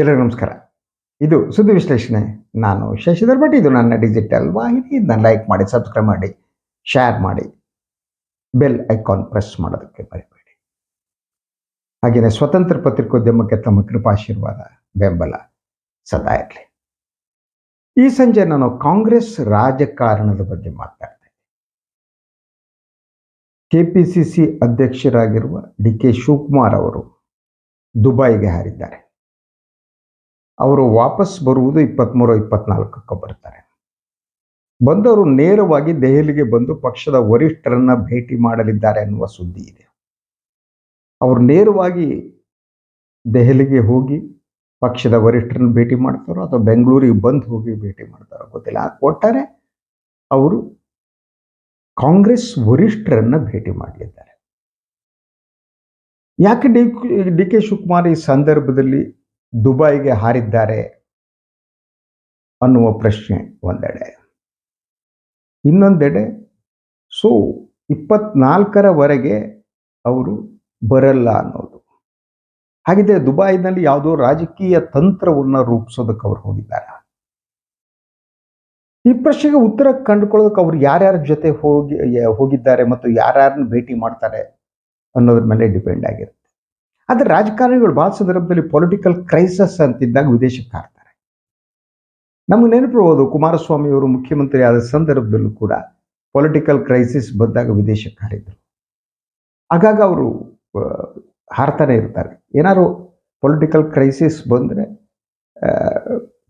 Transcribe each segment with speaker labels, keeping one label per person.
Speaker 1: ಎಲ್ಲರಿಗೂ ನಮಸ್ಕಾರ. ಇದು ಸುದ್ದಿ ವಿಶ್ಲೇಷಣೆ. ನಾನು ಶಶಿಧರ್ ಭಟ್. ಇದು ನನ್ನ ಡಿಜಿಟಲ್ ವಾಹಿನಿ. ಇದನ್ನ ಲೈಕ್ ಮಾಡಿ ಸಬ್ಸ್ಕ್ರೈಬ್ ಮಾಡಿ ಶೇರ್ ಮಾಡಿ. ಬೆಲ್ ಐಕಾನ್ ಪ್ರೆಸ್ ಮಾಡೋದಕ್ಕೆ ಮರಿಬೇಡಿ. ಹಾಗೆಯೇ ಸ್ವತಂತ್ರ ಪತ್ರಿಕೋದ್ಯಮಕ್ಕೆ ತಮ್ಮ ಕೃಪಾಶೀರ್ವಾದ, ಬೆಂಬಲ ಸದಾ ಇರಲಿ. ಈ ಸಂಜೆ ನಾನು ಕಾಂಗ್ರೆಸ್ ರಾಜಕಾರಣದ ಬಗ್ಗೆ ಮಾತಾಡ್ತಾ ಇದ್ದೆ. ಕೆಪಿಸಿಸಿ ಅಧ್ಯಕ್ಷರಾಗಿರುವ ಡಿ ಕೆ ಶಿವಕುಮಾರ್ ಅವರು ದುಬೈಗೆ ಹಾರಿದ್ದಾರೆ. ಅವರು ವಾಪಸ್ ಬರುವುದು ಇಪ್ಪತ್ತ್ಮೂರು ಇಪ್ಪತ್ನಾಲ್ಕಕ್ಕೆ ಬರ್ತಾರೆ. ಬಂದವರು ನೇರವಾಗಿ ದೆಹಲಿಗೆ ಬಂದು ಪಕ್ಷದ ವರಿಷ್ಠರನ್ನ ಭೇಟಿ ಮಾಡಲಿದ್ದಾರೆ ಅನ್ನುವ ಸುದ್ದಿ ಇದೆ. ಅವರು ನೇರವಾಗಿ ದೆಹಲಿಗೆ ಹೋಗಿ ಪಕ್ಷದ ವರಿಷ್ಠರನ್ನ ಭೇಟಿ ಮಾಡ್ತಾರೋ ಅಥವಾ ಬೆಂಗಳೂರಿಗೆ ಬಂದು ಹೋಗಿ ಭೇಟಿ ಮಾಡ್ತಾರೋ ಗೊತ್ತಿಲ್ಲ. ಒಟ್ಟಾರೆ ಅವರು ಕಾಂಗ್ರೆಸ್ ವರಿಷ್ಠರನ್ನ ಭೇಟಿ ಮಾಡಲಿದ್ದಾರೆ. ಯಾಕೆ ಡಿ ಡಿ ಕೆ ಶಿವಕುಮಾರ್ ಈ ಸಂದರ್ಭದಲ್ಲಿ ದುಬೈಗೆ ಹಾರಿದ್ದಾರೆ ಅನ್ನುವ ಪ್ರಶ್ನೆ ಒಂದೆಡೆ. ಇನ್ನೊಂದೆಡೆ, ಸೊ, ಇಪ್ಪತ್ನಾಲ್ಕರವರೆಗೆ ಅವರು ಬರಲ್ಲ ಅನ್ನೋದು. ಹಾಗಿದ್ರೆ ದುಬೈನಲ್ಲಿ ಯಾವುದೋ ರಾಜಕೀಯ ತಂತ್ರವನ್ನು ರೂಪಿಸೋದಕ್ಕೆ ಅವ್ರು ಹೋಗಿದ್ದಾರೆ. ಈ ಪ್ರಶ್ನೆಗೆ ಉತ್ತರ ಕಂಡುಕೊಳ್ಳೋದಕ್ಕೆ ಅವ್ರು ಯಾರ್ಯಾರ ಜೊತೆ ಹೋಗಿ, ಹೋಗಿದ್ದಾರೆ ಮತ್ತು ಯಾರ್ಯಾರನ್ನ ಭೇಟಿ ಮಾಡ್ತಾರೆ ಅನ್ನೋದ್ರ ಮೇಲೆ ಡಿಪೆಂಡ್ ಆಗಿರುತ್ತೆ. ಆದರೆ ರಾಜಕಾರಣಿಗಳು ಭಾಳ ಸಂದರ್ಭದಲ್ಲಿ ಪೊಲಿಟಿಕಲ್ ಕ್ರೈಸಸ್ ಅಂತಿದ್ದಾಗ ವಿದೇಶಕ್ಕೆ ಹಾರ್ತಾರೆ. ನಮಗೆ ನೆನಪಿರ್ಬೋದು ಕುಮಾರಸ್ವಾಮಿ ಅವರು ಮುಖ್ಯಮಂತ್ರಿ ಆದ ಸಂದರ್ಭದಲ್ಲೂ ಕೂಡ ಪೊಲಿಟಿಕಲ್ ಕ್ರೈಸಿಸ್ ಬಂದಾಗ ವಿದೇಶಕ್ಕೆ ಹಾರಿದ್ರು. ಆಗಾಗ ಅವರು ಹಾರ್ತಾನೆ ಇರ್ತಾರೆ. ಏನಾದ್ರು ಪೊಲಿಟಿಕಲ್ ಕ್ರೈಸಿಸ್ ಬಂದರೆ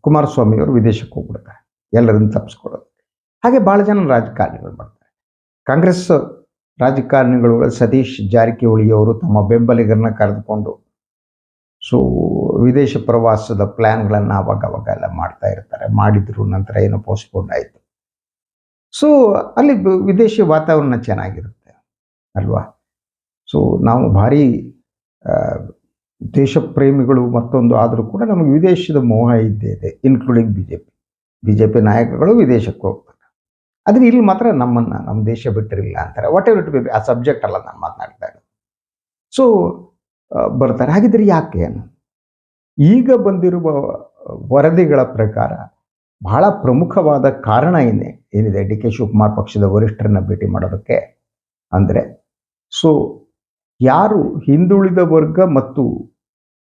Speaker 1: ಕುಮಾರಸ್ವಾಮಿ ಅವರು ವಿದೇಶಕ್ಕೆ ಹೋಗ್ಬಿಡ್ತಾರೆ, ಎಲ್ಲರನ್ನು ತಪ್ಪಿಸ್ಕೊಳ್ಳೋದು ಹಾಗೆ ಭಾಳ ಜನ ರಾಜಕಾರಣಿಗಳು ಮಾಡ್ತಾರೆ. ಕಾಂಗ್ರೆಸ್ ರಾಜಕಾರಣಿಗಳು ಸತೀಶ್ ಜಾರಕಿಹೊಳಿ ಅವರು ತಮ್ಮ ಬೆಂಬಲಿಗರನ್ನ ಕರೆದುಕೊಂಡು ಸೊ, ವಿದೇಶ ಪ್ರವಾಸದ ಪ್ಲ್ಯಾನ್ಗಳನ್ನು ಅವಾಗ ಅವಾಗ ಎಲ್ಲ ಮಾಡ್ತಾ ಇರ್ತಾರೆ. ಮಾಡಿದ್ರು, ನಂತರ ಏನು ಪೋಸ್ಟ್ಪೋನ್ ಆಯಿತು. ಸೊ, ಅಲ್ಲಿ ವಿದೇಶಿ ವಾತಾವರಣ ಚೆನ್ನಾಗಿರುತ್ತೆ ಅಲ್ವಾ? ಸೊ, ನಾವು ಭಾರಿ ದೇಶ ಪ್ರೇಮಿಗಳು ಮತ್ತೊಂದು ಆದರೂ ಕೂಡ ನಮಗೆ ವಿದೇಶದ ಮೋಹ ಇದ್ದೇ ಇದೆ including B J P B J P ನಾಯಕಗಳು ವಿದೇಶಕ್ಕೆ ಹೋಗ್ತಾರೆ. ಆದರೆ ಇಲ್ಲಿ ಮಾತ್ರ ನಮ್ಮನ್ನು ನಮ್ಮ ದೇಶ ಬಿಟ್ಟಿರಲಿಲ್ಲ ಅಂತಾರೆ. ವಾಟ್ ಎವರ್ ಇಟ್ ಬಿ ಆ ಸಬ್ಜೆಕ್ಟ್ ಅಲ್ಲ ನಾನು ಮಾತನಾಡ್ತಾ ಸೊ ಬರ್ತಾರೆ. ಹಾಗಿದ್ರೆ ಯಾಕೆ ಈಗ ಬಂದಿರುವ ವರದಿಗಳ ಪ್ರಕಾರ ಬಹಳ ಪ್ರಮುಖವಾದ ಕಾರಣ ಏನೇ, ಏನಿದೆ? ಡಿ ಕೆ ಶಿವಕುಮಾರ್ ಪಕ್ಷದ ವರಿಷ್ಠರನ್ನ ಭೇಟಿ ಮಾಡೋದಕ್ಕೆ ಅಂದರೆ ಸೊ ಯಾರು ಹಿಂದುಳಿದ ವರ್ಗ ಮತ್ತು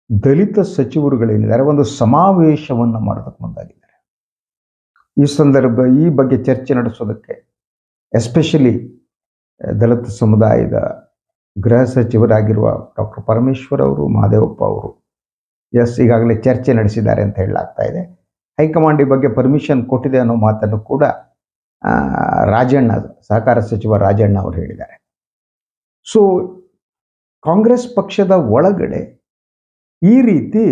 Speaker 1: ದಲಿತ ಸಚಿವರುಗಳೇನಿದ್ದಾರೆ, ಒಂದು ಸಮಾವೇಶವನ್ನು ಮಾಡೋದಕ್ಕೆ ಮುಂದಾಗಿದ್ದಾರೆ ಈ ಸಂದರ್ಭ ಈ ಬಗ್ಗೆ ಚರ್ಚೆ ನಡೆಸೋದಕ್ಕೆ ಎಸ್ಪೆಷಲಿ ದಲಿತ ಸಮುದಾಯದ ಗೃಹ ಸಚಿವರಾಗಿರುವ ಡಾಕ್ಟರ್ ಪರಮೇಶ್ವರ್ ಅವರು ಮಹದೇವಪ್ಪ ಅವರು, ಎಸ್, ಈಗಾಗಲೇ ಚರ್ಚೆ ನಡೆಸಿದ್ದಾರೆ ಅಂತ ಹೇಳಲಾಗ್ತಾ ಇದೆ. ಹೈಕಮಾಂಡ್ ಈ ಬಗ್ಗೆ ಪರ್ಮಿಷನ್ ಕೊಟ್ಟಿದೆ ಅನ್ನೋ ಮಾತನ್ನು ಕೂಡ ರಾಜಣ್ಣ, ಸಹಕಾರ ಸಚಿವ ರಾಜಣ್ಣ ಅವರು ಹೇಳಿದ್ದಾರೆ. ಸೊ ಕಾಂಗ್ರೆಸ್ ಪಕ್ಷದ ಒಳಗಡೆ ಈ ರೀತಿ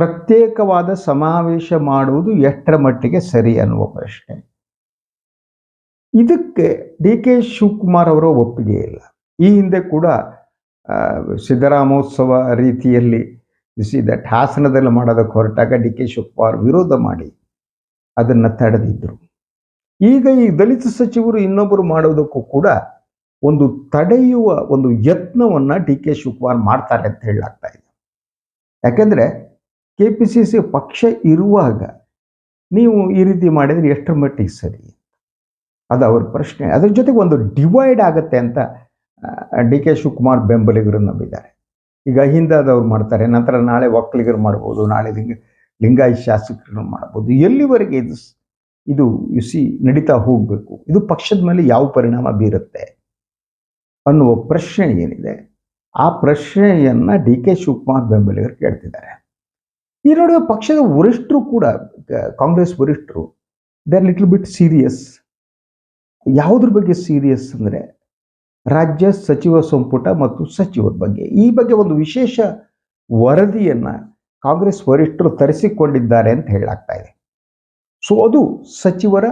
Speaker 1: ಪ್ರತ್ಯೇಕವಾದ ಸಮಾವೇಶ ಮಾಡುವುದು ಎಷ್ಟರ ಮಟ್ಟಿಗೆ ಸರಿ ಅನ್ನುವ ಪ್ರಶ್ನೆ. ಇದಕ್ಕೆ ಡಿ ಕೆ ಶಿವಕುಮಾರ್ ಅವರ ಒಪ್ಪಿಗೆ ಇಲ್ಲ. ಈ ಹಿಂದೆ ಕೂಡ ಸಿದ್ದರಾಮೋತ್ಸವ ರೀತಿಯಲ್ಲಿ ದಟ್ ಹಾಸನದಲ್ಲಿ ಮಾಡೋದಕ್ಕೆ ಹೊರಟಾಗ ಡಿ ಕೆ ಶಿವಕುಮಾರ್ ವಿರೋಧ ಮಾಡಿ ಅದನ್ನು ತಡೆದಿದ್ದರು ಈಗ ಈ ದಲಿತ ಸಚಿವರು ಇನ್ನೊಬ್ಬರು ಮಾಡೋದಕ್ಕೂ ಕೂಡ ಒಂದು ತಡೆಯುವ ಒಂದು ಯತ್ನವನ್ನು ಡಿ ಕೆ ಶಿವಕುಮಾರ್ ಮಾಡ್ತಾರೆ ಅಂತ ಹೇಳಲಾಗ್ತಾ ಇದೆ. ಯಾಕೆಂದರೆ ಕೆ ಪಿ ಸಿ ಸಿ ಪಕ್ಷ ಇರುವಾಗ ನೀವು ಈ ರೀತಿ ಮಾಡಿದರೆ ಎಷ್ಟರ ಮಟ್ಟಿಗೆ ಸರಿ ಅದು ಅವ್ರ ಪ್ರಶ್ನೆ. ಅದ್ರ ಜೊತೆಗೆ ಒಂದು ಡಿವೈಡ್ ಆಗುತ್ತೆ ಅಂತ ಡಿ ಕೆ ಶಿವಕುಮಾರ್ ಬೆಂಬಲಿಗರು ನಂಬಿದ್ದಾರೆ. ಈಗ ಹಿಂದಾದವ್ರು ಮಾಡ್ತಾರೆ, ನಂತರ ನಾಳೆ ಒಕ್ಕಲಿಗರು ಮಾಡ್ಬೋದು, ನಾಳೆ ಲಿಂಗ, ಲಿಂಗಾಯತ್ ಶಾಸಕರನ್ನು ಮಾಡ್ಬೋದು. ಎಲ್ಲಿವರೆಗೆ ಇದು ಇದು ಯು ಸಿ ನಡೀತಾ ಹೋಗಬೇಕು? ಇದು ಪಕ್ಷದ ಮೇಲೆ ಯಾವ ಪರಿಣಾಮ ಬೀರುತ್ತೆ? ಅನ್ನುವ ಪ್ರಶ್ನೆ ಏನಿದೆ? ಆ ಪ್ರಶ್ನೆಯನ್ನ ಡಿ ಕೆ ಶಿವಕುಮಾರ್ ಬೆಂಬಲಿಗರು ಕೇಳ್ತಿದ್ದಾರೆ. ಈ ನಡುವೆ ಪಕ್ಷದ ವರಿಷ್ಠರು ಕೂಡ ಕಾಂಗ್ರೆಸ್ ವರಿಷ್ಠರು they are little bit serious ಯಾವುದ್ರ ಬಗ್ಗೆ ಸೀರಿಯಸ್ ಅಂದರೆ, ರಾಜ್ಯ ಸಚಿವ ಸಂಪುಟ ಮತ್ತು ಸಚಿವರ ಬಗ್ಗೆ. ಈ ಬಗ್ಗೆ ಒಂದು ವಿಶೇಷ ವರದಿಯನ್ನು ಕಾಂಗ್ರೆಸ್ ವರಿಷ್ಠರು ತರಿಸಿಕೊಂಡಿದ್ದಾರೆ ಅಂತ ಹೇಳಾಗ್ತಾ ಇದೆ. ಸೊ ಅದು ಸಚಿವರ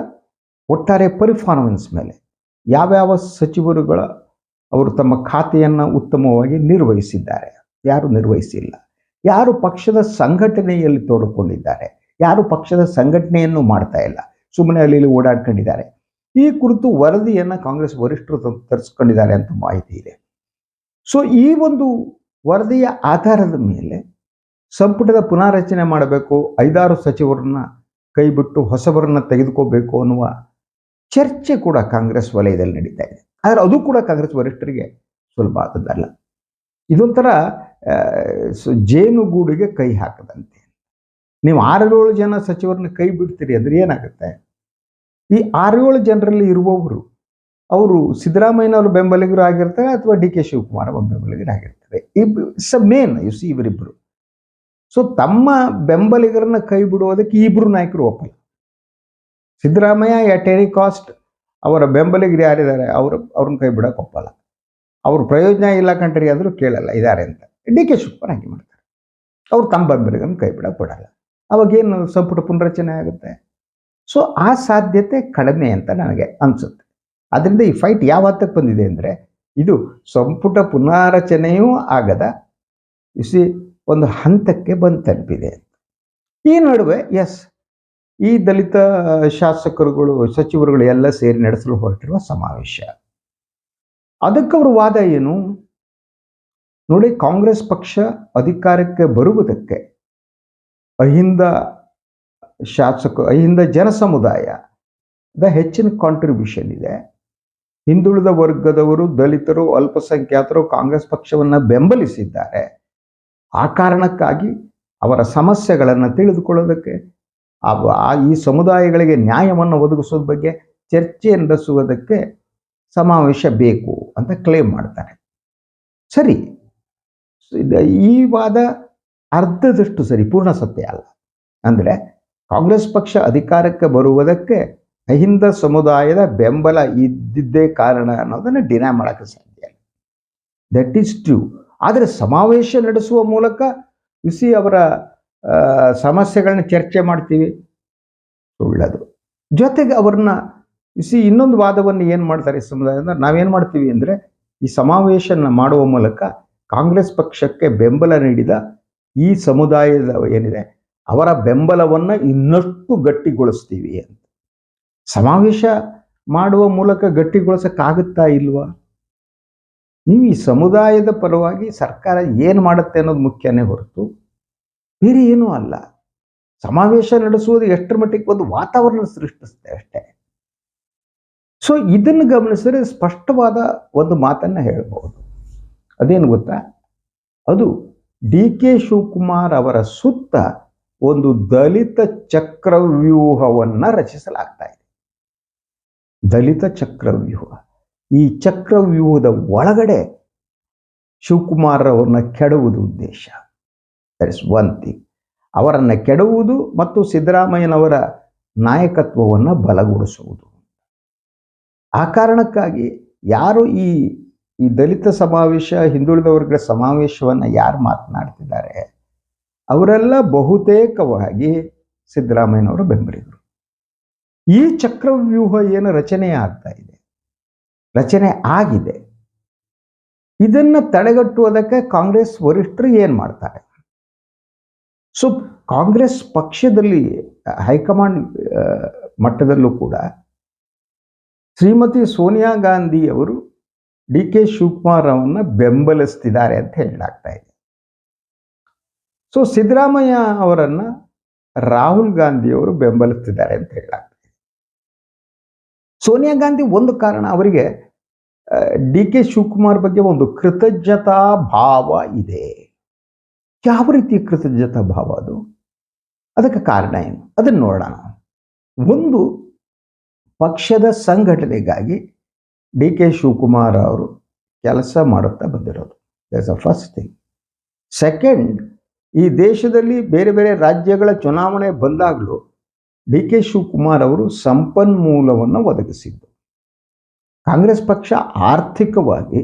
Speaker 1: ಒಟ್ಟಾರೆ ಪರ್ಫಾರ್ಮೆನ್ಸ್ ಮೇಲೆ. ಯಾವ್ಯಾವ ಸಚಿವರುಗಳ ಅವರು ತಮ್ಮ ಖಾತೆಯನ್ನು ಉತ್ತಮವಾಗಿ ನಿರ್ವಹಿಸಿದ್ದಾರೆ? ಯಾರು ನಿರ್ವಹಿಸಿಲ್ಲ? ಯಾರು ಪಕ್ಷದ ಸಂಘಟನೆಯಲ್ಲಿ ತೊಡಕೊಂಡಿದ್ದಾರೆ? ಯಾರು ಪಕ್ಷದ ಸಂಘಟನೆಯನ್ನು ಮಾಡ್ತಾ ಇಲ್ಲ? ಸುಮ್ಮನೆ ಅಲ್ಲಿ ಓಡಾಡ್ಕೊಂಡಿದ್ದಾರೆ. ಈ ಕುರಿತು ವರದಿಯನ್ನು ಕಾಂಗ್ರೆಸ್ ವರಿಷ್ಠರು ತರಿಸ್ಕೊಂಡಿದ್ದಾರೆ ಅಂತ ಮಾಹಿತಿ ಇದೆ. ಸೊ ಈ ಒಂದು ವರದಿಯ ಆಧಾರದ ಮೇಲೆ ಸಂಪುಟದ ಪುನಾರಚನೆ ಮಾಡಬೇಕು, ಐದಾರು ಸಚಿವರನ್ನ ಕೈಬಿಟ್ಟು ಹೊಸಬರನ್ನ ತೆಗೆದುಕೋಬೇಕು ಅನ್ನುವ ಚರ್ಚೆ ಕೂಡ ಕಾಂಗ್ರೆಸ್ ವಲಯದಲ್ಲಿ ನಡೀತಾ ಇದೆ. ಆದರೆ ಅದು ಕೂಡ ಕಾಂಗ್ರೆಸ್ ವರಿಷ್ಠರಿಗೆ ಸುಲಭ ಆದದ್ದಲ್ಲ. ಇದೊಂಥರ ಸ- ಜೇನುಗೂಡಿಗೆ ಕೈ ಹಾಕದಂತೆ. ನೀವು ಆರೇಳು ಜನ ಸಚಿವರನ್ನ ಕೈ ಬಿಡ್ತೀರಿ, ಅಂದ್ರೆ ಏನಾಗುತ್ತೆ? ಈ ಆರೇಳು ಜನರಲ್ಲಿ ಇರುವವರು, ಅವರು ಸಿದ್ದರಾಮಯ್ಯನವರು ಬೆಂಬಲಿಗರು ಆಗಿರ್ತಾರೆ ಅಥವಾ ಡಿ ಕೆ ಶಿವಕುಮಾರ್ ಅವರ ಬೆಂಬಲಿಗರು ಆಗಿರ್ತಾರೆ? ಅ ಮೇನ್, ಯು ಸಿ ಇವರಿಬ್ಬರು ಸೊ ತಮ್ಮ ಬೆಂಬಲಿಗರನ್ನ ಕೈ ಬಿಡುವುದಕ್ಕೆ ಇಬ್ಬರು ನಾಯಕರು ಒಪ್ಪಲ್ಲ. ಸಿದ್ದರಾಮಯ್ಯ ಎಟ್ ಎನಿ ಕಾಸ್ಟ್ ಅವರ ಬೆಂಬಲಿಗರು ಯಾರಿದ್ದಾರೆ, ಅವರು, ಅವ್ರನ್ನ ಕೈ ಬಿಡೋಕೆ ಒಪ್ಪಲ್ಲ. ಅವ್ರ ಪ್ರಯೋಜನ ಇಲ್ಲ ಕಂಟ್ರಿ ಆದರೂ ಕೇಳಲ್ಲ ಇದ್ದಾರೆ ಅಂತ. ಡಿ ಕೆ ಶಿವಕುಮಾರ್ ಹಾಗೆ ಮಾಡ್ತಾರೆ. ಅವ್ರು ತಮ್ಮ ಬೆಂಬಲಿಗರನ್ನ ಕೈ ಬಿಡೋಕೆ ಕೊಡಲ್ಲ ಅವಾಗೇನು ಸಂಪುಟ ಪುನರಚನೆ ಆಗುತ್ತೆ? ಸೊ ಆ ಸಾಧ್ಯತೆ ಕಡಿಮೆ ಅಂತ ನನಗೆ ಅನಿಸುತ್ತೆ. ಅದರಿಂದ ಈ ಫೈಟ್ ಯಾವ ಹತ್ತಕ್ಕೆ ಬಂದಿದೆ ಅಂದರೆ, ಇದು ಸಂಪುಟ ಪುನಾರಚನೆಯೂ ಆಗದ ಇಸಿ ಒಂದು ಹಂತಕ್ಕೆ ಬಂದು ತಲುಪಿದೆ ಈ ನಡುವೆ ಎಸ್ ಈ ದಲಿತ ಶಾಸಕರುಗಳು, ಸಚಿವರುಗಳು ಎಲ್ಲ ಸೇರಿ ನಡೆಸಲು ಹೊರಟಿರುವ ಸಮಾವೇಶ. ಅದಕ್ಕೆ ವಾದ ಏನು? ನೋಡಿ, ಕಾಂಗ್ರೆಸ್ ಪಕ್ಷ ಅಧಿಕಾರಕ್ಕೆ ಬರುವುದಕ್ಕೆ ಅಹಿಂದ ಶಾಸಕ, ಅಹಿಂದ ಜನ ಸಮುದಾಯದ ಹೆಚ್ಚಿನ ಕಾಂಟ್ರಿಬ್ಯೂಷನ್ ಇದೆ. ಹಿಂದುಳಿದ ವರ್ಗದವರು, ದಲಿತರು, ಅಲ್ಪಸಂಖ್ಯಾತರು ಕಾಂಗ್ರೆಸ್ ಪಕ್ಷವನ್ನು ಬೆಂಬಲಿಸಿದ್ದಾರೆ. ಆ ಕಾರಣಕ್ಕಾಗಿ ಅವರ ಸಮಸ್ಯೆಗಳನ್ನು ತಿಳಿದುಕೊಳ್ಳೋದಕ್ಕೆ ಈ ಸಮುದಾಯಗಳಿಗೆ ನ್ಯಾಯವನ್ನು ಒದಗಿಸೋದ್ರ ಬಗ್ಗೆ ಚರ್ಚೆ ನಡೆಸುವುದಕ್ಕೆ ಸಮಾವೇಶ ಬೇಕು ಅಂತ ಕ್ಲೇಮ್ ಮಾಡ್ತಾರೆ. ಸರಿ. ಈ ವಾದ ಅರ್ಧದಷ್ಟು ಸರಿ ಪೂರ್ಣ ಸತ್ಯ ಅಲ್ಲ. ಅಂದರೆ ಕಾಂಗ್ರೆಸ್ ಪಕ್ಷ ಅಧಿಕಾರಕ್ಕೆ ಬರುವುದಕ್ಕೆ ಅಹಿಂದ ಸಮುದಾಯದ ಬೆಂಬಲ ಇದ್ದಿದ್ದೇ ಕಾರಣ ಅನ್ನೋದನ್ನು ಡಿನೈ ಮಾಡೋಕ್ಕೆ ಸಾಧ್ಯ ಇಲ್ಲ. ದಟ್ ಈಸ್ ಟ್ರೂ ಆದರೆ ಸಮಾವೇಶ ನಡೆಸುವ ಮೂಲಕ ಯುಸಿ ಅವರ ಸಮಸ್ಯೆಗಳನ್ನ ಚರ್ಚೆ ಮಾಡ್ತೀವಿ. ಸುಳ್ಳದು ಜೊತೆಗೆ ಅವ್ರನ್ನ ಯುಸಿ ಇನ್ನೊಂದು ವಾದವನ್ನು ಏನು ಮಾಡ್ತಾರೆ ಸಮುದಾಯ ಅಂದ್ರೆ ನಾವೇನು ಮಾಡ್ತೀವಿ ಅಂದರೆ ಈ ಸಮಾವೇಶನ ಮಾಡುವ ಮೂಲಕ ಕಾಂಗ್ರೆಸ್ ಪಕ್ಷಕ್ಕೆ ಬೆಂಬಲ ನೀಡಿದ ಈ ಸಮುದಾಯದ ಏನಿದೆ, ಅವರ ಬೆಂಬಲವನ್ನು ಇನ್ನಷ್ಟು ಗಟ್ಟಿಗೊಳಿಸ್ತೀವಿ ಅಂತ. ಸಮಾವೇಶ ಮಾಡುವ ಮೂಲಕ ಗಟ್ಟಿಗೊಳಿಸಕ್ಕಾಗುತ್ತಾ ಇಲ್ವಾ? ನೀವು ಈ ಸಮುದಾಯದ ಪರವಾಗಿ ಸರ್ಕಾರ ಏನು ಮಾಡುತ್ತೆ ಅನ್ನೋದು ಮುಖ್ಯನೇ ಹೊರತು ಬೇರೆ ಏನೂ ಅಲ್ಲ. ಸಮಾವೇಶ ನಡೆಸುವುದು ಎಷ್ಟರ ಮಟ್ಟಿಗೆ ಒಂದು ವಾತಾವರಣ ಸೃಷ್ಟಿಸುತ್ತೆ ಅಷ್ಟೇ. ಸೊ ಇದನ್ನು ಗಮನಿಸಿದ್ರೆ ಸ್ಪಷ್ಟವಾದ ಒಂದು ಮಾತನ್ನ ಹೇಳ್ಬೋದು. ಅದೇನು ಗೊತ್ತಾ? ಅದು ಡಿ ಕೆ ಶಿವಕುಮಾರ್ ಅವರ ಸುತ್ತ ಒಂದು ದಲಿತ ಚಕ್ರವ್ಯೂಹವನ್ನ ರಚಿಸಲಾಗ್ತಾ ಇದೆ. ದಲಿತ ಚಕ್ರವ್ಯೂಹ. ಈ ಚಕ್ರವ್ಯೂಹದ ಒಳಗಡೆ ಶಿವಕುಮಾರ್ ಅವರನ್ನ ಕೆಡುವುದು ಉದ್ದೇಶ. ದಟ್ ಇಸ್ ಒನ್ ಥಿಂಗ್ ಅವರನ್ನು ಕೆಡುವುದು ಮತ್ತು ಸಿದ್ದರಾಮಯ್ಯನವರ ನಾಯಕತ್ವವನ್ನು ಬಲಗೊಳಿಸುವುದು. ಆ ಕಾರಣಕ್ಕಾಗಿ ಯಾರು ಈ ಈ ದಲಿತ ಸಮಾವೇಶ ಹಿಂದುಳಿದ ಸಮಾವೇಶವನ್ನ ಸಮಾವೇಶವನ್ನು ಯಾರು ಮಾತನಾಡ್ತಿದ್ದಾರೆ? ಅವರೆಲ್ಲ ಬಹುತೇಕವಾಗಿ ಸಿದ್ದರಾಮಯ್ಯನವರು ಬೆಂಬಲಿಗರು. ಈ ಚಕ್ರವ್ಯೂಹ ಏನು ರಚನೆ ಆಗ್ತಾ ಇದೆ? ರಚನೆ ಆಗಿದೆ. ಇದನ್ನ ತಡೆಗಟ್ಟುವುದಕ್ಕೆ ಕಾಂಗ್ರೆಸ್ ವರಿಷ್ಠರು ಏನು ಮಾಡ್ತಾರೆ? ಸೊ, ಕಾಂಗ್ರೆಸ್ ಪಕ್ಷದಲ್ಲಿ ಹೈಕಮಾಂಡ್ ಮಟ್ಟದಲ್ಲೂ ಕೂಡ ಶ್ರೀಮತಿ ಸೋನಿಯಾ ಗಾಂಧಿ ಅವರು ಡಿ ಕೆ ಶಿವಕುಮಾರ್ ಅವರನ್ನ ಬೆಂಬಲಿಸ್ತಿದ್ದಾರೆ ಅಂತ ಹೇಳಲಾಗ್ತಾ ಇದೆ. ಸೊ ಸಿದ್ದರಾಮಯ್ಯ ಅವರನ್ನ ರಾಹುಲ್ ಗಾಂಧಿ ಅವರು ಬೆಂಬಲಿಸ್ತಿದ್ದಾರೆ ಅಂತ ಹೇಳಲಾಗ್ತಾ ಇದೆ. ಸೋನಿಯಾ ಗಾಂಧಿ ಒಂದು ಕಾರಣ ಅವರಿಗೆ ಡಿ ಕೆ ಶಿವಕುಮಾರ್ ಬಗ್ಗೆ ಒಂದು ಕೃತಜ್ಞತಾ ಭಾವ ಇದೆ. ಯಾವ ರೀತಿ ಕೃತಜ್ಞತಾ ಭಾವ ಅದು? ಅದಕ್ಕೆ ಕಾರಣ ಏನು? ಅದನ್ನು ನೋಡೋಣ. ಒಂದು ಪಕ್ಷದ ಸಂಘಟನೆಗಾಗಿ ಡಿ ಕೆ ಶಿವಕುಮಾರ್ ಅವರು ಕೆಲಸ ಮಾಡುತ್ತಾ ಬಂದಿರೋದು. That's a first thing second ಈ ದೇಶದಲ್ಲಿ ಬೇರೆ ಬೇರೆ ರಾಜ್ಯಗಳ ಚುನಾವಣೆ ಬಂದಾಗಲೂ ಡಿ ಕೆ ಶಿವಕುಮಾರ್ ಅವರು ಸಂಪನ್ಮೂಲವನ್ನು ಒದಗಿಸಿದ್ದು. ಕಾಂಗ್ರೆಸ್ ಪಕ್ಷ ಆರ್ಥಿಕವಾಗಿ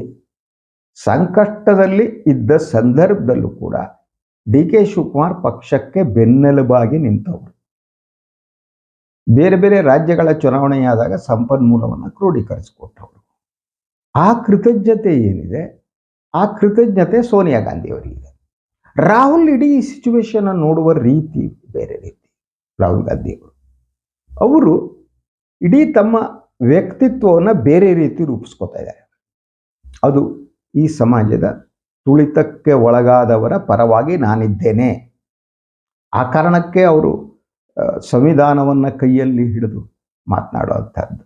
Speaker 1: ಸಂಕಷ್ಟದಲ್ಲಿ ಇದ್ದ ಸಂದರ್ಭದಲ್ಲೂ ಕೂಡ ಡಿ ಕೆ ಶಿವಕುಮಾರ್ ಪಕ್ಷಕ್ಕೆ ಬೆನ್ನೆಲುಬಾಗಿ ನಿಂತವರು. ಬೇರೆ ಬೇರೆ ರಾಜ್ಯಗಳ ಚುನಾವಣೆಯಾದಾಗ ಸಂಪನ್ಮೂಲವನ್ನು ಕ್ರೋಢೀಕರಿಸಿಕೊಟ್ಟವರು ಆ ಕೃತಜ್ಞತೆ ಏನಿದೆ? ಆ ಕೃತಜ್ಞತೆ ಸೋನಿಯಾ ಗಾಂಧಿ ಅವರಿಗಿದೆ ರಾಹುಲ್ ಇಡೀ ಸಿಚುವೇಶನ್ ನೋಡುವ ರೀತಿ ಬೇರೆ ರೀತಿ. ರಾಹುಲ್ ಗಾಂಧಿಯವರು. ಅವರು ಇಡೀ ತಮ್ಮ ವ್ಯಕ್ತಿತ್ವವನ್ನು ಬೇರೆ ರೀತಿ ರೂಪಿಸ್ಕೋತಾ ಇದ್ದಾರೆ. ಅದು ಈ ಸಮಾಜದ ತುಳಿತಕ್ಕೆ ಒಳಗಾದವರ ಪರವಾಗಿ ನಾನಿದ್ದೇನೆ. ಆ ಕಾರಣಕ್ಕೆ ಅವರು ಸಂವಿಧಾನವನ್ನು ಕೈಯಲ್ಲಿ ಹಿಡಿದು ಮಾತನಾಡುವಂಥದ್ದು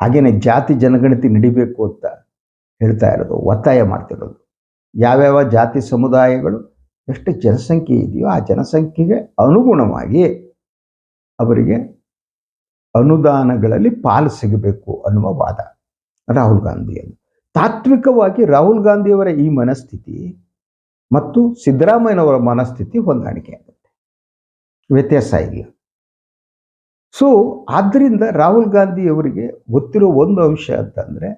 Speaker 1: ಹಾಗೆಯೇ ಜಾತಿ ಜನಗಣತಿ ನಡಿಬೇಕು ಅಂತ ಹೇಳ್ತಾ ಇರೋದು, ಒತ್ತಾಯ ಮಾಡ್ತಿರೋದು. ಯಾವ್ಯಾವ ಜಾತಿ ಸಮುದಾಯಗಳು ಎಷ್ಟು ಜನಸಂಖ್ಯೆ ಇದೆಯೋ ಆ ಜನಸಂಖ್ಯೆಗೆ ಅನುಗುಣವಾಗಿ ಅವರಿಗೆ ಅನುದಾನಗಳಲ್ಲಿ ಪಾಲು ಸಿಗಬೇಕು ಅನ್ನುವ ವಾದ. ರಾಹುಲ್ ಗಾಂಧಿಯನ್ನು ತಾತ್ವಿಕವಾಗಿ ರಾಹುಲ್ ಗಾಂಧಿಯವರ ಈ ಮನಸ್ಥಿತಿ ಮತ್ತು ಸಿದ್ದರಾಮಯ್ಯನವರ ಮನಸ್ಥಿತಿ ಹೊಂದಾಣಿಕೆ ಆಗುತ್ತೆ. ವ್ಯತ್ಯಾಸ ಇಲ್ಲ. ಸೊ ಆದ್ದರಿಂದ ರಾಹುಲ್ ಗಾಂಧಿಯವರಿಗೆ ಗೊತ್ತಿರೋ ಒಂದು ಅಂಶ ಅಂತಂದರೆ,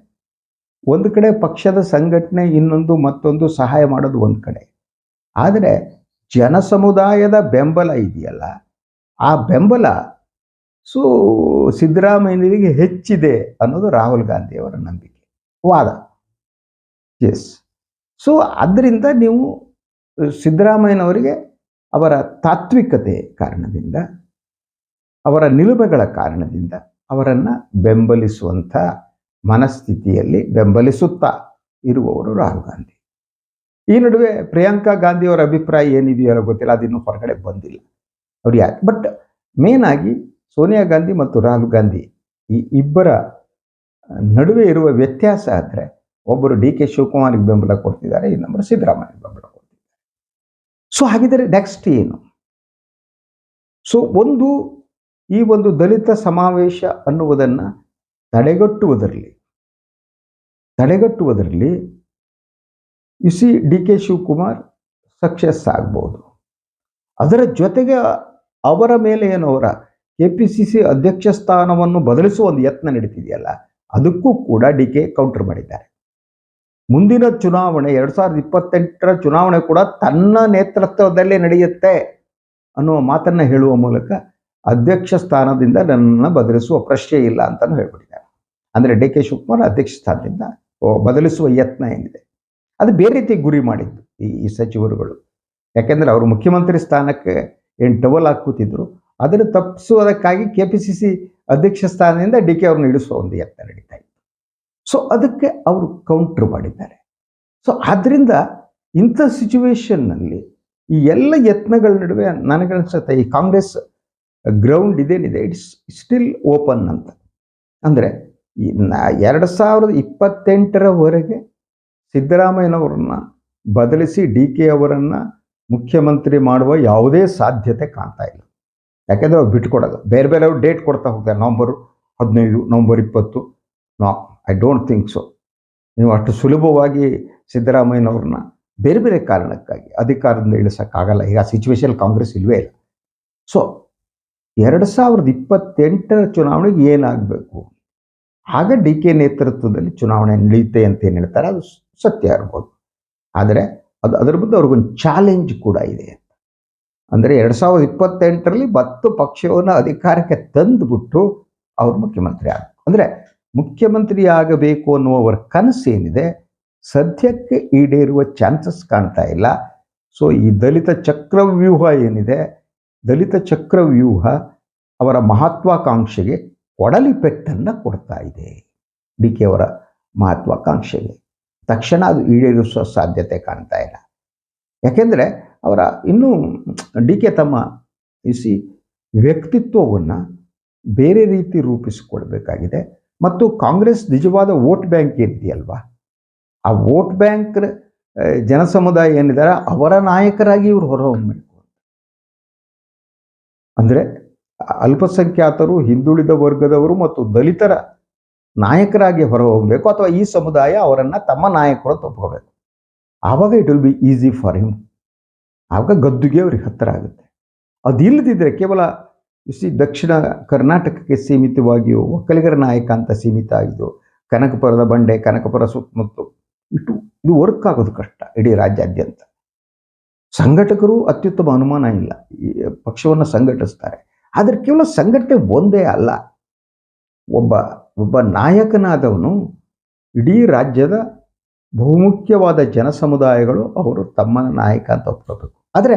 Speaker 1: ಒಂದು ಕಡೆ ಪಕ್ಷದ ಸಂಘಟನೆ ಇನ್ನೊಂದು ಮತ್ತೊಂದು ಸಹಾಯ ಮಾಡೋದು ಒಂದು ಕಡೆ. ಆದರೆ ಜನ ಸಮುದಾಯದ ಬೆಂಬಲ ಇದೆಯಲ್ಲ, ಆ ಬೆಂಬಲ ಸೊ ಸಿದ್ದರಾಮಯ್ಯನಿಗೆ ಹೆಚ್ಚಿದೆ ಅನ್ನೋದು ರಾಹುಲ್ ಗಾಂಧಿಯವರ ನಂಬಿಕೆ. ವಾದ. ಎಸ್ ಸೊ ಅದರಿಂದ ನೀವು ಸಿದ್ದರಾಮಯ್ಯನವರಿಗೆ ಅವರ ತಾತ್ವಿಕತೆ ಕಾರಣದಿಂದ ಅವರ ನಿಲುಬೆಗಳ ಕಾರಣದಿಂದ ಅವರನ್ನು ಬೆಂಬಲಿಸುವಂಥ ಮನಸ್ಥಿತಿಯಲ್ಲಿ ಬೆಂಬಲಿಸುತ್ತಾ ಇರುವವರು ರಾಹುಲ್ ಗಾಂಧಿ. ಈ ನಡುವೆ ಪ್ರಿಯಾಂಕಾ ಗಾಂಧಿಯವರ ಅಭಿಪ್ರಾಯ ಏನಿದೆಯೋ ಗೊತ್ತಿಲ್ಲ, ಅದಿನ್ನೂ ಹೊರಗಡೆ ಬಂದಿಲ್ಲ. ಅವ್ರು ಯಾಕೆ? ಬಟ್ ಮೇನ್ ಆಗಿ ಸೋನಿಯಾ ಗಾಂಧಿ ಮತ್ತು ರಾಹುಲ್ ಗಾಂಧಿ ಈ ಇಬ್ಬರ ನಡುವೆ ಇರುವ ವ್ಯತ್ಯಾಸ ಆದರೆ ಒಬ್ಬರು ಡಿ ಕೆ ಶಿವಕುಮಾರ್ಗೆ ಬೆಂಬಲ ಕೊಡ್ತಿದ್ದಾರೆ, ಇನ್ನೊಬ್ಬರು ಸಿದ್ದರಾಮಯ್ಯ ಬೆಂಬಲ ಕೊಡ್ತಿದ್ದಾರೆ. ಸೊ ಹಾಗಿದ್ರೆ ನೆಕ್ಸ್ಟ್ ಏನು? ಸೊ ಒಂದು ಈ ಒಂದು ದಲಿತ ಸಮಾವೇಶ ಅನ್ನುವುದನ್ನು ತಡೆಗಟ್ಟುವುದರಲ್ಲಿ ತಡೆಗಟ್ಟುವುದರಲ್ಲಿ ಇಸಿ ಡಿ ಕೆ ಶಿವಕುಮಾರ್ ಸಕ್ಸಸ್ ಆಗ್ಬೋದು. ಅದರ ಜೊತೆಗೆ ಅವರ ಮೇಲೆ ಏನು ಅವರ ಕೆ ಪಿ ಸಿ ಸಿ ಅಧ್ಯಕ್ಷ ಸ್ಥಾನವನ್ನು ಬದಲಿಸುವ ಒಂದು ಯತ್ನ ನಡೀತಿದೆಯಲ್ಲ, ಅದಕ್ಕೂ ಕೂಡ ಡಿ ಕೆ ಕೌಂಟರ್ ಮಾಡಿದ್ದಾರೆ. ಮುಂದಿನ ಚುನಾವಣೆ, ಎರಡು ಸಾವಿರದ ಇಪ್ಪತ್ತೆಂಟರ ಚುನಾವಣೆ ಕೂಡ ತನ್ನ ನೇತೃತ್ವದಲ್ಲೇ ನಡೆಯುತ್ತೆ ಅನ್ನುವ ಮಾತನ್ನು ಹೇಳುವ ಮೂಲಕ ಅಧ್ಯಕ್ಷ ಸ್ಥಾನದಿಂದ ನನ್ನನ್ನು ಬದಲಿಸುವ ಪ್ರಶ್ನೆ ಇಲ್ಲ ಅಂತಲೂ ಹೇಳ್ಬಿಟ್ಟಿದ್ದಾರೆ. ಅಂದರೆ ಡಿ ಕೆ ಶಿವಕುಮಾರ್ ಅಧ್ಯಕ್ಷ ಸ್ಥಾನದಿಂದ ಬದಲಿಸುವ ಯತ್ನ ಏನಿದೆ? ಅದು ಬೇರೆ ರೀತಿ ಗುರಿ ಮಾಡಿದ್ದು ಈ ಈ ಸಚಿವರುಗಳು. ಯಾಕೆಂದರೆ ಅವರು ಮುಖ್ಯಮಂತ್ರಿ ಸ್ಥಾನಕ್ಕೆ ಏನು ಟವಲ್ ಕೂತಿದ್ರು ಅದನ್ನು ತಪ್ಪಿಸುವುದಕ್ಕಾಗಿ ಕೆ ಪಿ ಸಿ ಸಿ ಅಧ್ಯಕ್ಷ ಸ್ಥಾನದಿಂದ ಡಿ ಕೆ ಅವ್ರನ್ನ ಇಳಿಸುವ ಒಂದು ಯತ್ನ ನಡೀತಾ ಇತ್ತು. ಸೊ ಅದಕ್ಕೆ ಅವರು ಕೌಂಟ್ರ್ ಮಾಡಿದ್ದಾರೆ. ಸೊ ಆದ್ದರಿಂದ ಇಂಥ ಸಿಚುವೇಶನ್ನಲ್ಲಿ ಈ ಎಲ್ಲ ಯತ್ನಗಳ ನಡುವೆ ನನಗನ್ಸುತ್ತೆ ಈ ಕಾಂಗ್ರೆಸ್ ಗ್ರೌಂಡ್ ಇದೇನಿದೆ? ಇಟ್ಸ್ ಸ್ಟಿಲ್ ಓಪನ್ ಅಂತ. ಅಂದರೆ ಎರಡು ಸಾವಿರದ ಇಪ್ಪತ್ತೆಂಟರವರೆಗೆ ಸಿದ್ದರಾಮಯ್ಯನವರನ್ನು ಬದಲಿಸಿ ಡಿ ಕೆ ಅವರನ್ನು ಮುಖ್ಯಮಂತ್ರಿ ಮಾಡುವ ಯಾವುದೇ ಸಾಧ್ಯತೆ ಕಾಣ್ತಾ ಇಲ್ಲ. ಯಾಕೆಂದರೆ ಅವ್ರು ಬಿಟ್ಕೊಡೋದು ಬೇರೆ ಬೇರೆಯವ್ರು ಡೇಟ್ ಕೊಡ್ತಾ ಹೋಗ್ತಾರೆ. ನವಂಬರ್ ಹದಿನೈದು, ನವಂಬರ್ ಇಪ್ಪತ್ತು. ನಾ ಐ ಡೋಂಟ್ ಥಿಂಕ್ ಸೊ ನೀವು ಅಷ್ಟು ಸುಲಭವಾಗಿ ಸಿದ್ದರಾಮಯ್ಯನವ್ರನ್ನ ಬೇರೆ ಬೇರೆ ಕಾರಣಕ್ಕಾಗಿ ಅಧಿಕಾರದಿಂದ ಇಳಿಸೋಕ್ಕಾಗಲ್ಲ. ಈಗ ಸಿಚುವೇಶನ್ ಕಾಂಗ್ರೆಸ್ ಇಲ್ವೇ ಇಲ್ಲ. ಸೊ ಎರಡು ಸಾವಿರದ ಇಪ್ಪತ್ತೆಂಟರ ಚುನಾವಣೆಗೆ ಏನಾಗಬೇಕು? ಆಗ ಡಿ ಕೆ ನೇತೃತ್ವದಲ್ಲಿ ಚುನಾವಣೆ ನಡೆಯುತ್ತೆ ಅಂತ ಏನು ಹೇಳ್ತಾರೆ? ಅದು ಸತ್ಯ ಇರ್ಬೋದು. ಆದರೆ ಅದು, ಅದರ ಬಗ್ಗೆ ಅವ್ರಿಗೊಂದು ಚಾಲೆಂಜ್ ಕೂಡ ಇದೆ ಅಂತ. ಅಂದರೆ ಎರಡು ಸಾವಿರದ ಇಪ್ಪತ್ತೆಂಟರಲ್ಲಿ ಮತ್ತು ಪಕ್ಷವನ್ನು ಅಧಿಕಾರಕ್ಕೆ ತಂದುಬಿಟ್ಟು ಅವರು ಮುಖ್ಯಮಂತ್ರಿ ಆಗಬೇಕು. ಅಂದರೆ ಮುಖ್ಯಮಂತ್ರಿ ಆಗಬೇಕು ಕನಸು ಏನಿದೆ? ಸದ್ಯಕ್ಕೆ ಈಡೇರುವ ಚಾನ್ಸಸ್ ಕಾಣ್ತಾ ಇಲ್ಲ. ಸೊ ಈ ದಲಿತ ಚಕ್ರವ್ಯೂಹ ಏನಿದೆ? ದಲಿತ ಚಕ್ರವ್ಯೂಹ ಅವರ ಮಹತ್ವಾಕಾಂಕ್ಷೆಗೆ ಕೊಡಲಿ ಪೆಟ್ಟನ್ನು ಕೊಡ್ತಾ ಇದೆ. ಡಿ ಕೆ ಅವರ ಮಹತ್ವಾಕಾಂಕ್ಷೆಗೆ. ತಕ್ಷಣ ಅದು ಈಡೇರಿಸುವ ಸಾಧ್ಯತೆ ಕಾಣ್ತಾ ಇಲ್ಲ. ಯಾಕೆಂದರೆ ಅವರ ಇನ್ನೂ ಡಿ ಕೆ ತಮ್ಮ ಇಸಿ ವ್ಯಕ್ತಿತ್ವವನ್ನು ಬೇರೆ ರೀತಿ ರೂಪಿಸಿಕೊಳ್ಬೇಕಾಗಿದೆ ಮತ್ತು ಕಾಂಗ್ರೆಸ್ ನಿಜವಾದ ವೋಟ್ ಬ್ಯಾಂಕ್ ಇದೆಯಲ್ವಾ? ಆ ವೋಟ್ ಬ್ಯಾಂಕ್ ಜನಸಮುದಾಯ ಏನಿದ್ದಾರೆ ಅವರ ನಾಯಕರಾಗಿ ಇವರು ಹೊರಹೊಮ್ಮಬೇಕು ಅಂದರೆ ಅಲ್ಪಸಂಖ್ಯಾತರು, ಹಿಂದುಳಿದ ವರ್ಗದವರು ಮತ್ತು ದಲಿತರ ನಾಯಕರಾಗಿ ಹೊರಹೊಮ್ಮಬೇಕು ಅಥವಾ ಈ ಸಮುದಾಯ ಅವರನ್ನು ತಮ್ಮ ನಾಯಕರು ಒಪ್ಕೋಬೇಕು. ಆವಾಗ it will be easy for him ಆವಾಗ ಗದ್ದುಗೆ ಅವ್ರಿಗೆ ಹತ್ತಿರ ಆಗುತ್ತೆ. ಅದಿಲ್ಲದಿದ್ದರೆ ಕೇವಲ ಸಿ ದಕ್ಷಿಣ ಕರ್ನಾಟಕಕ್ಕೆ ಸೀಮಿತವಾಗಿಯೂ, ಒಕ್ಕಲಿಗರ ನಾಯಕ ಅಂತ ಸೀಮಿತ ಆಗಿದ್ದು ಕನಕಪುರದ ಬಂಡೆ, ಕನಕಪುರ ಸುತ್ತಮುತ್ತ, ಇಟ್ಟು ಇದು ವರ್ಕ್ ಆಗೋದು ಕಷ್ಟ ಇಡೀ ರಾಜ್ಯಾದ್ಯಂತ. ಸಂಘಟಕರು ಅತ್ಯುತ್ತಮ ಅನುಮಾನ ಇಲ್ಲ. ಪಕ್ಷವನ್ನು ಸಂಘಟಿಸ್ತಾರೆ. ಆದರೆ ಕೇವಲ ಸಂಘಟನೆ ಒಂದೇ ಅಲ್ಲ. ಒಬ್ಬ ಒಬ್ಬ ನಾಯಕನಾದವನು ಇಡೀ ರಾಜ್ಯದ ಬಹುಮುಖ್ಯವಾದ ಜನಸಮುದಾಯಗಳು ಅವರು ತಮ್ಮ ನಾಯಕ ಅಂತ ಒಪ್ಕೋಬೇಕು. ಆದರೆ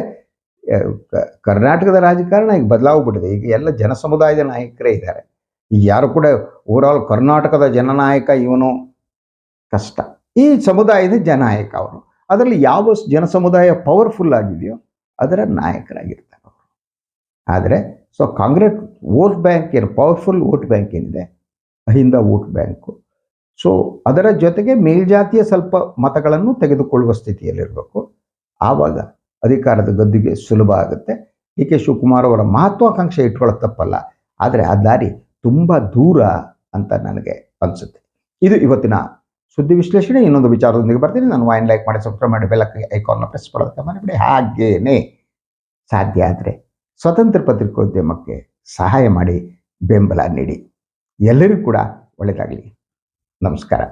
Speaker 1: ಕರ್ನಾಟಕದ ರಾಜಕಾರಣ ಈಗ ಬದಲಾಗ್ಬಿಟ್ಟಿದೆ. ಈಗ ಎಲ್ಲ ಜನಸಮುದಾಯದ ನಾಯಕರೇ ಇದ್ದಾರೆ. ಈಗ ಯಾರು ಕೂಡ ಓವರಾಲ್ ಕರ್ನಾಟಕದ ಜನನಾಯಕ ಇವನು ಕಷ್ಟ. ಈ ಸಮುದಾಯದ ಜನನಾಯಕ ಅವರು ಅದರಲ್ಲಿ ಯಾವ ಜನಸಮುದಾಯ ಪವರ್ಫುಲ್ ಆಗಿದೆಯೋ ಅದರ ನಾಯಕರಾಗಿರ್ತಾರೆ ಅವರು. ಆದರೆ ಸೊ ಕಾಂಗ್ರೆಸ್ ವೋಟ್ ಬ್ಯಾಂಕ್ ಏನು ಪವರ್ಫುಲ್ ವೋಟ್ ಬ್ಯಾಂಕ್ ಏನಿದೆ? ಅಹಿಂದ ವೋಟ್ ಬ್ಯಾಂಕು ಸೊ ಅದರ ಜೊತೆಗೆ ಮೇಲ್ಜಾತಿಯ ಸ್ವಲ್ಪ ಮತಗಳನ್ನು ತೆಗೆದುಕೊಳ್ಳುವ ಸ್ಥಿತಿಯಲ್ಲಿರಬೇಕು. ಆವಾಗ ಅಧಿಕಾರದ ಗದ್ದುಗೆ ಸುಲಭ ಆಗುತ್ತೆ. ಡಿ ಕೆ ಶಿವಕುಮಾರ್ ಅವರ ಮಹತ್ವಾಕಾಂಕ್ಷೆ ಇಟ್ಕೊಳ್ಳೋ ತಪ್ಪಲ್ಲ. ಆದರೆ ಆ ದಾರಿ ತುಂಬ ದೂರ ಅಂತ ನನಗೆ ಅನಿಸುತ್ತೆ. ಇದು ಇವತ್ತಿನ ಸುದ್ದಿ ವಿಶ್ಲೇಷಣೆ, ಇನ್ನೊಂದು ವಿಚಾರದೊಂದಿಗೆ ಬರ್ತೀನಿ. ನಾನು ವಾಯಿನ್ ಲೈಕ್ ಮಾಡಿ ಸಬ್ಸ್ಕ್ರೈಬ್ ಮಾಡಿ ಬೆಲ್ಲ ಐಕಾನ್ನ ಪ್ರೆಸ್ ಮಾಡೋದಕ್ಕೆ ಮನೆಬಿಡಿ ಹಾಗೇನೆ ಸಾಧ್ಯ ಆದರೆ ಸ್ವತಂತ್ರ ಪತ್ರಿಕೋದ್ಯಮಕ್ಕೆ ಸಹಾಯ ಮಾಡಿ ಬೆಂಬಲ ನೀಡಿ. ಎಲ್ಲರಿಗೂ ಕೂಡ ಒಳ್ಳೆಯದಾಗಲಿ ನಮಸ್ಕಾರ.